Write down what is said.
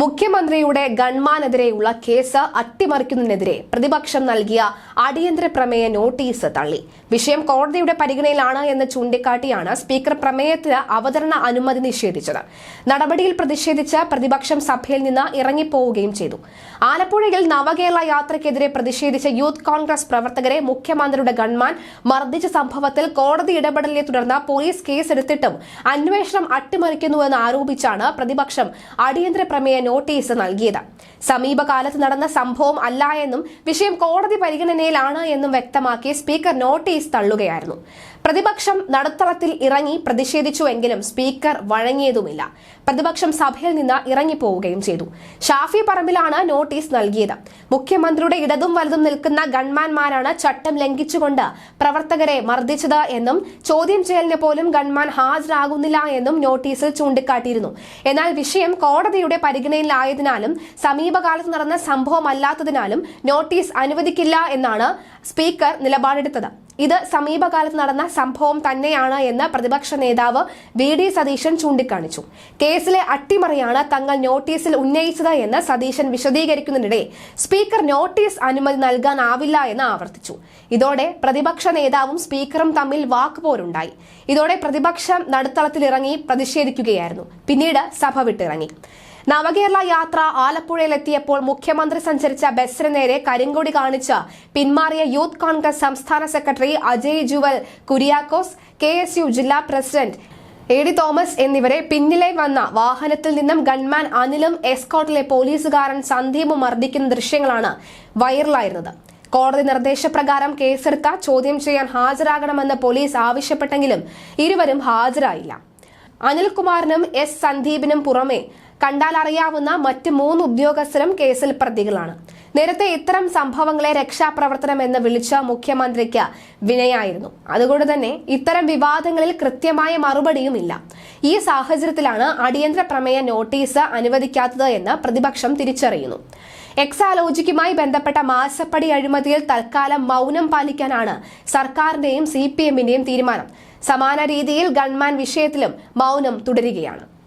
മുഖ്യമന്ത്രിയുടെ ഗൺമാനെതിരെയുള്ള കേസ് അട്ടിമറിക്കുന്നതിനെതിരെ പ്രതിപക്ഷം നൽകിയ അടിയന്തര പ്രമേയ നോട്ടീസ് തള്ളി. വിഷയം കോടതിയുടെ പരിഗണനയിലാണ് എന്ന് ചൂണ്ടിക്കാട്ടിയാണ് സ്പീക്കർ പ്രമേയത്തിന് അവതരണ അനുമതി നിഷേധിച്ചത്. നടപടിയിൽ പ്രതിഷേധിച്ച് പ്രതിപക്ഷം സഭയിൽ നിന്ന് ഇറങ്ങിപ്പോവുകയും ചെയ്തു. ആലപ്പുഴയിൽ നവകേരള യാത്രയ്ക്കെതിരെ പ്രതിഷേധിച്ച യൂത്ത് കോൺഗ്രസ് പ്രവർത്തകരെ മുഖ്യമന്ത്രിയുടെ ഗൺമാൻ മർദ്ദിച്ച സംഭവത്തിൽ കോടതി ഇടപെടലിനെ തുടർന്ന് പോലീസ് കേസെടുത്തിട്ടും അന്വേഷണം അട്ടിമറിക്കുന്നുവെന്ന് ആരോപിച്ചാണ് പ്രതിപക്ഷം അടിയന്തര പ്രമേയ നോട്ടീസ് നൽകിയത്. സമീപകാലത്ത് നടന്ന സംഭവം അല്ല എന്നും വിഷയം കോടതി പരിഗണനയിലാണ് എന്നും വ്യക്തമാക്കി സ്പീക്കർ നോട്ടീസ് തള്ളുകയായിരുന്നു. പ്രതിപക്ഷം നടുത്തളത്തിൽ ഇറങ്ങി പ്രതിഷേധിച്ചുവെങ്കിലും സ്പീക്കർ വഴങ്ങിയതുമില്ല. പ്രതിപക്ഷം സഭയിൽ നിന്ന് ഇറങ്ങിപ്പോവുകയും ചെയ്തു. ഷാഫി പറമ്പിലാണ് നോട്ടീസ് നൽകിയത്. മുഖ്യമന്ത്രിയുടെ ഇടതും വലതും നിൽക്കുന്ന ഗൺമാൻമാരാണ് ചട്ടം ലംഘിച്ചുകൊണ്ട് പ്രവർത്തകരെ മർദ്ദിച്ചത് എന്നും ചോദ്യം ചെയ്യലിന് പോലും ഗൺമാൻ ഹാജരാകുന്നില്ല എന്നും നോട്ടീസിൽ ചൂണ്ടിക്കാട്ടിയിരുന്നു. എന്നാൽ വിഷയം കോടതിയുടെ പരിഗണനയിലായതിനാലും സമീപകാലത്ത് നടന്ന സംഭവമല്ലാത്തതിനാലും നോട്ടീസ് അനുവദിക്കില്ല എന്നാണ് സ്പീക്കർ നിലപാടെടുത്തത്. ഇത് സമീപകാലത്ത് നടന്ന സംഭവം തന്നെയാണ് എന്ന് പ്രതിപക്ഷ നേതാവ് വി ഡി സതീശൻ ചൂണ്ടിക്കാണിച്ചു. കേസിലെ അട്ടിമറിയാണ് തങ്ങൾ നോട്ടീസിൽ ഉന്നയിച്ചത് എന്ന് സതീശൻ വിശദീകരിക്കുന്നതിനിടെ സ്പീക്കർ നോട്ടീസ് അനുമതി നൽകാനാവില്ല എന്ന് ആവർത്തിച്ചു. ഇതോടെ പ്രതിപക്ഷ നേതാവും സ്പീക്കറും തമ്മിൽ വാക്കുപോരുണ്ടായി. ഇതോടെ പ്രതിപക്ഷം നടുത്തളത്തിലിറങ്ങി പ്രതിഷേധിക്കുകയായിരുന്നു. പിന്നീട് സഭ വിട്ടിറങ്ങി. നവകേരള യാത്ര ആലപ്പുഴയിലെത്തിയപ്പോൾ മുഖ്യമന്ത്രി സഞ്ചരിച്ച ബസ്സിന് നേരെ കരിങ്കൊടി കാണിച്ച് പിന്മാറിയ യൂത്ത് കോൺഗ്രസ് സംസ്ഥാന secretary Ajay Jewel Kuriakose K ജില്ലാ പ്രസിഡന്റ് എ ഡി തോമസ് എന്നിവരെ പിന്നിലെ വന്ന വാഹനത്തിൽ നിന്നും ഗൺമാൻ അനിലും എസ്കോട്ടിലെ പോലീസുകാരൻ സന്ദീപും മർദ്ദിക്കുന്ന ദൃശ്യങ്ങളാണ് വൈറലായിരുന്നത്. കോടതി നിർദ്ദേശപ്രകാരം കേസെടുത്ത ചോദ്യം ചെയ്യാൻ ഹാജരാകണമെന്ന് പോലീസ് ആവശ്യപ്പെട്ടെങ്കിലും ഇരുവരും ഹാജരായില്ല. അനിൽകുമാറിനും എസ് സന്ദീപിനും പുറമെ കണ്ടാൽ അറിയാവുന്ന മറ്റ് മൂന്ന് ഉദ്യോഗസ്ഥരും കേസിൽ പ്രതികളാണ്. നേരത്തെ ഇത്തരം സംഭവങ്ങളെ രക്ഷാപ്രവർത്തനം എന്ന് വിളിച്ച മുഖ്യമന്ത്രിക്ക് വിനയായിരുന്നു. അതുകൊണ്ട് തന്നെ ഇത്തരം വിവാദങ്ങളിൽ കൃത്യമായ മറുപടിയുമില്ല. ഈ സാഹചര്യത്തിലാണ് അടിയന്തര പ്രമേയ നോട്ടീസ് അനുവദിക്കാത്തത് എന്ന് പ്രതിപക്ഷം തിരിച്ചറിയുന്നു. എക്സാലോജിക്കുമായി ബന്ധപ്പെട്ട മാസപ്പടി അഴിമതിയിൽ തൽക്കാലം മൗനം പാലിക്കാനാണ് സർക്കാരിന്റെയും സി തീരുമാനം. സമാന രീതിയിൽ ഗൺമാൻ വിഷയത്തിലും മൗനം തുടരുകയാണ്.